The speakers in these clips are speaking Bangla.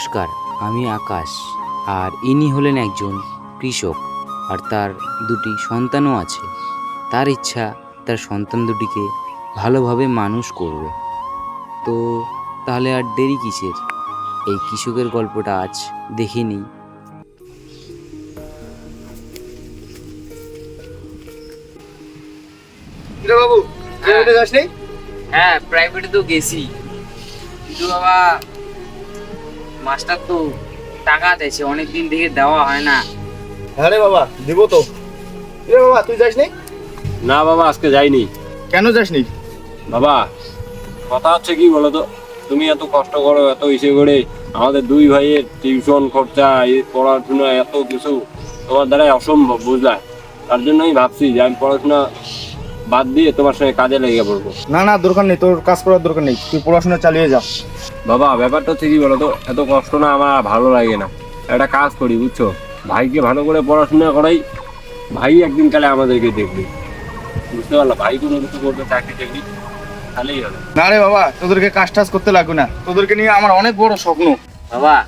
নমস্কার আমি আকাশ আর ইনি হলেন একজন কৃষক আর তার দুটি সন্তানও আছে। তার ইচ্ছা তার সন্তান দুটিকে ভালোভাবে মানুষ করবে। তো তাহলে আর দেরি কিসের? এই কৃষকের গল্পটা আজ দেখে নিই। বাবু হ্যাঁ প্রাইভেটে তো গেছি। কিন্তু বাবা মাস্টার তো টাকা দিয়েছে অনেক দিন থেকে দেওয়া হয় না। হ্যাঁ রে বাবা দিব তো। কিরে বাবা তুই যাস নি? না বাবা আজকে যাইনি। কেন যাসনি বাবা কথা হচ্ছে কি বলো তো? তুমি এত কষ্ট করো এত ইসে করে আমাদের দুই ভাইয়ের টিউশন খরচা এই পড়াশোনা এত কিছু তোমার দ্বারাই অসম্ভব বুঝলা? তার জন্যই ভাবছি যে আমি পড়াশোনা বাদ দিয়ে তোমার সঙ্গে কাজে লেগে পড়ব। না না দরকার নেই তোর কাজ করার দরকার নেই। তুই পড়াশোনা চালিয়ে যা। বাবা ব্যাপারটা হচ্ছে কি বলো তো এত কষ্ট না আমার ভালো লাগে না। একটা কাজ করি বুঝছ? ভাইকে ভালো করে পড়াশোনা করাই। ভাই একদিন কালে আমাদেরকে দেখবে। বুঝতে পারল? ভাই কোনো কিছু করবে চাকরি চাকরি তাহলেই হবে। না রে বাবা তোদেরকে কাজ টাজ করতে লাগবে না। তোদেরকে নিয়ে আমার অনেক বড় স্বপ্ন। বাবা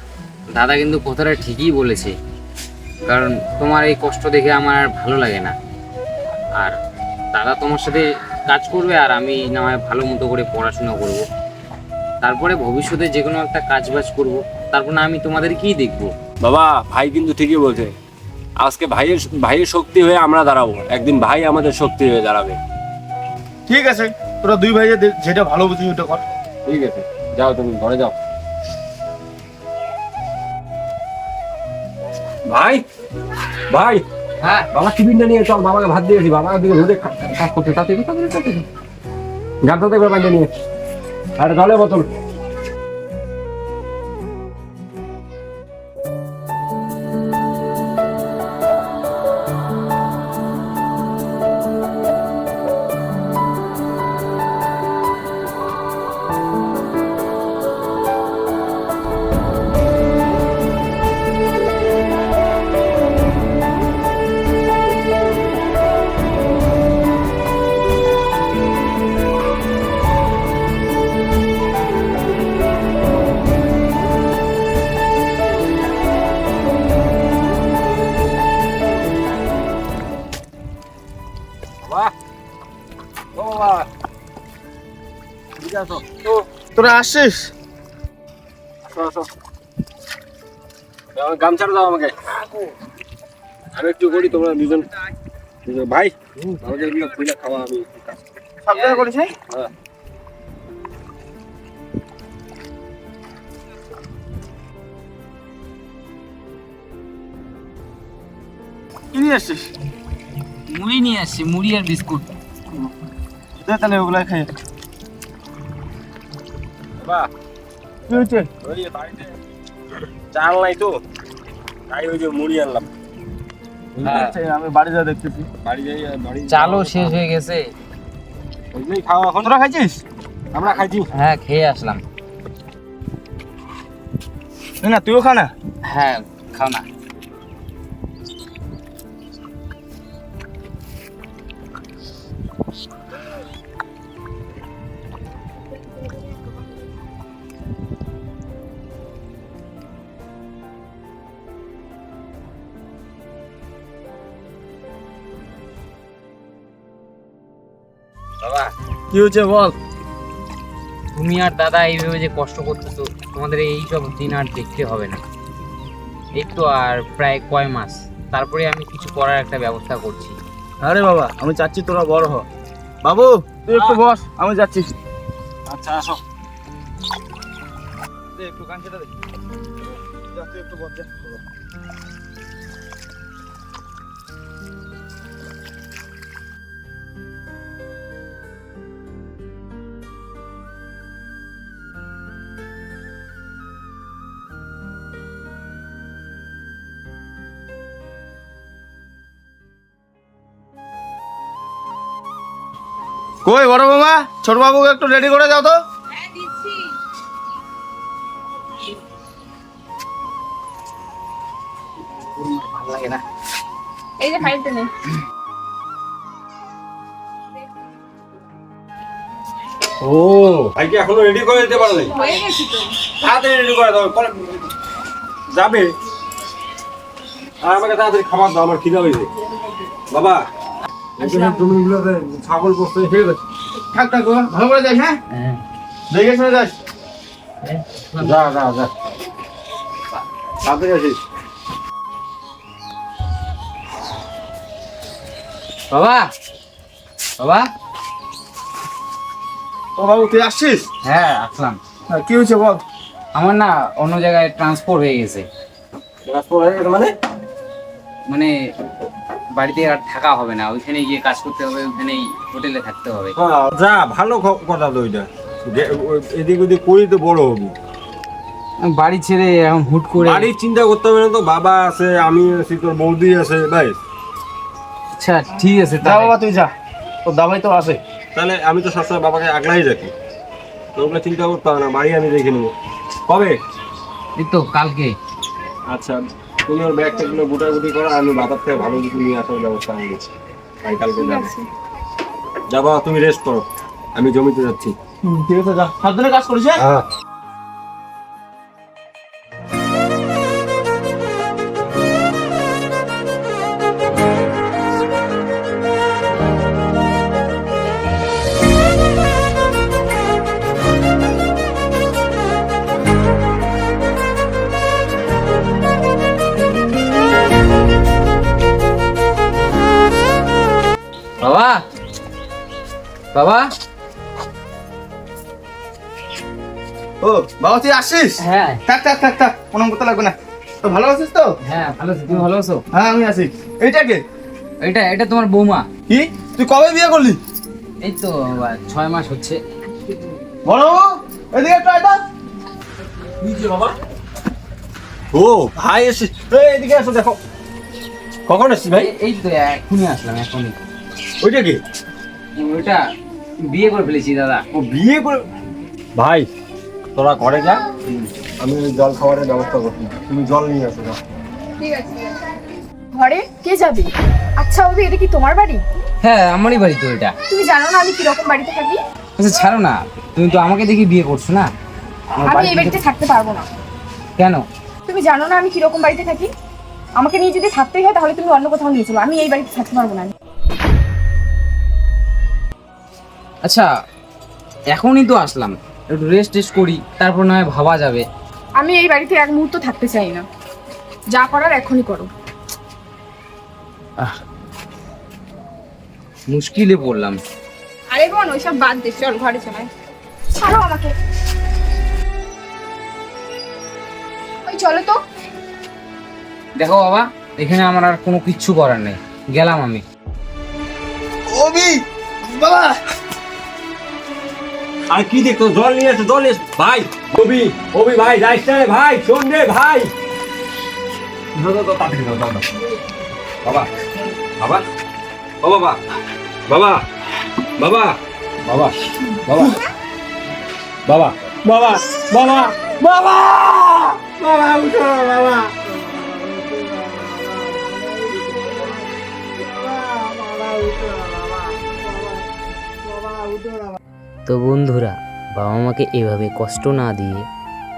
দাদা কিন্তু কথাটা ঠিকই বলেছে। কারণ তোমার এই কষ্ট দেখে আমার আর ভালো লাগে না। আর দাদা তোমার সাথে কাজ করবে আর আমি না হয় ভালো মতো করে পড়াশোনা করব। তারপরে ভবিষ্যতে যে কোনো একটা কাজ বাজ করব তারপর না আমি তোমাদের কি দেখব বাবা ভাই কিন্তু ঠিকই বলছে আজকে ভাইয়ের ভাইয়ের শক্তি হয়ে আমরা দাঁড়াবো একদিন ভাই আমাদের শক্তি হয়ে দাঁড়াবে ঠিক আছে তোরা দুই ভাই যেটা ভালো বুঝিস ওটা কর ঠিক আছে যাও তুমি ঘরে যাও ভাই ভাই হ্যাঁ বাবা টিফিনটা নিয়ে চল বাবাকে ভাত দিয়েছি বাবা দিকে ধরে কাজ করতে তাড়াতাড়ি গাড়িটা দেখবে পাঞ্জা নিয়ে আর জলের বোতল তোরা আসছিস গামছাটা দাও আমাকে। আমি একটু করি তোমরা দুজন। ভাই আমাদের খুলে খাওয়া আমি একটু কাজ সব জায়গায় করিস হ্যাঁ। কি নিয়ে আসছিস মুড়ি নিয়ে আসছি মুড়ি আর বিস্কুট। দে তাহলে ওগুলো খাই। বাবা কি হয়েছে। ওই যে বাড়িতে চাল নাই তো তাই ওই যে মুড়ি আনলাম। আমি বাড়ি যা দেখতেছি। বাড়ি যাই বাড়ি চালও শেষ হয়ে গেছে। ওইগুলোই খাওয়া এখন। তোরা খাইছিস? আমরা খাইছি। হ্যাঁ খেয়ে আসলাম। না, না তুইও খা না? হ্যাঁ খাও না। বাবা। কি হয়েছে বল? তুমি আর দাদা এইভাবে যে কষ্ট করতেছো তোমাদের এই সব দিন আর দেখতে হবে না। এই তো আর প্রায় কয় মাস। তারপরে আমি কিছু করার একটা ব্যবস্থা করছি। আরে বাবা আমি চাচ্ছি তোরা বড় হ। বাবু তুই একটু বস আমি যাচ্ছি। আচ্ছা আসো। একটু কাঞ্চিটা দে। যা তুই একটু বস যা। কই বড় মামা ছোট বাবুকে একটু রেডি করে যাও তো। ভালো লাগে না এই যে ফাইলটা নে। ও ভাইকে এখনও রেডি করে দিতে পারো হয়ে গেছি তো। তাড়াতাড়ি রেডি করে দাও যাবে। আর আমাকে তাড়াতাড়ি খাবার দাও আমার খিদা হয়েছে। বাবা ছাগল পোস্ত ঠিক আছে থাক থাক ভালো করে যাস হ্যাঁ? দেখে শুনে যাস। যা যা যা। তাড়াতাড়ি আসিস। বাবা বাবা। ও বাবু তুই আসছিস? হ্যাঁ আসলাম। কি হয়েছে বল? আমার না অন্য জায়গায় ট্রান্সফার হয়ে গেছে। ট্রান্সফার হয়ে গেছে মানে? মানে বাড়িতে আর থাকা হবে না ওইখানে গিয়ে কাজ করতে হবে ওইখানেই হোটেলে থাকতে হবে। হ্যাঁ, যা ভালো কথা তো ওইটা এদিক ওদিক করি তো বড় হবি। বাড়ি ছেড়ে এখন হুট করে বাড়ির চিন্তা করতে হবে না তো বাবা আছে আমি আছি তোর বৌদি আছে ভাই আচ্ছা ঠিক আছে যা বাবা তুই যা। তোর দাবাই তো আছে। তাহলে আমি তো সবসময় বাবাকে আগলাই রাখি। তো ওগুলো চিন্তা করতে হবে না বাড়ি আমি দেখে নেব। কবে? এই তো কালকে। আচ্ছা। তুমি ওর ব্যাগ ট্যাগগুলো গুটাগুটি করো আমি বাবার থেকে ভালো কিছু নিয়ে আসার ব্যবস্থা আমি দিচ্ছি যাবা কালকে যাব। যা তুমি রেস্ট করো। আমি জমিতে যাচ্ছি। ঠিক আছে যা। সাবধানে কাজ করিস হ্যাঁ? বাবা? ও বাবা তুই আসছিস হ্যাঁ। থাক থাক থাক থাক কোনো করতে লাগবে না। তো ভালো আছিস তো? হ্যাঁ ভালো আছি। তুমি ভালো আছো? হ্যাঁ আমি আছি। এইটা কে? এটা এটা তোমার বৌমা। কি? তুই কবে বিয়ে করলি? এই তো বাবা, ছয় মাস হচ্ছে। বড় এদিকে একটু আয় তো। বাবা ও ভাই এসে এদিকে এসো দেখো। কখন এসছিস ভাই? এই- এই তো এখনই আসলাম এখনই। ওইটা কি? ওইটা বিয়ে করে ফেলেছি দাদা। ও বিয়ে করে ভাই তোরা ঘরে যা। আমি জল খাবারের ব্যবস্থা করছি। তুমি জল নিয়ে আসো না ঠিক আছে ঘরে কে যাবে? আচ্ছা ওদি এটা কি তোমার বাড়ি? হ্যাঁ আমারই বাড়ি তো এটা। তুমি জানো না আমি কীরকম বাড়িতে থাকি? আচ্ছা ছাড়ো না। তুমি তো আমাকে দেখি বিয়ে করছ না? আমি এই বাড়িতে থাকতে পারব না। কেন? তুমি জানো না আমি কীরকম বাড়িতে থাকি? আমাকে নিয়ে যদি থাকতেই হয় তাহলে তুমি অন্য কোথাও নিয়ে চলো। আমি এই বাড়িতে থাকতে পারব না। আচ্ছা এখনই তো আসলাম। একটু রেস্ট টেস্ট করি তারপর না হয় ভাবা যাবে। আমি এই বাড়িতে এক মুহূর্ত থাকতে চাই না। যা করার এখনই করো। আহ, মুশকিলে পড়লাম। আরে বোন ওইসব বাদ দে চল ঘরে চলে ছাড়ো আমাকে। ওই চলো তো। দেখো বাবা এখানে আমার আর কোনো কিচ্ছু করার নেই। গেলাম আমি। অবি বাবা! আর কি দেখতো জল নিয়ে এসে, জল নিয়ে ভাই, কবি কবি ভাই যাইস রে ভাই, শোন রে ভাই। বাবা বাবা। ও বাবা বাবা বাবা বাবা বাবা বাবা বাবা বাবা বাবা। তো বন্ধুরা, বাবা মাকে এভাবে কষ্ট না দিয়ে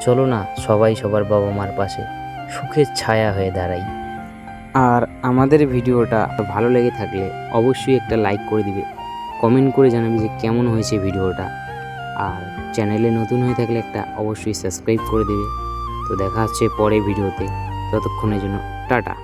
চলো না সবাই সবার বাবা মার পাশে সুখের ছায়া হয়ে দাঁড়াই। আর আমাদের ভিডিওটা ভালো লেগে থাকলে অবশ্যই একটা লাইক করে দিবে। কমেন্ট করে জানাবে যে কেমন হয়েছে ভিডিওটা। আর চ্যানেলে নতুন হয়ে থাকলে একটা অবশ্যই সাবস্ক্রাইব করে দেবে। তো দেখা হচ্ছে পরে ভিডিওতে। ততক্ষণের জন্য টাটা।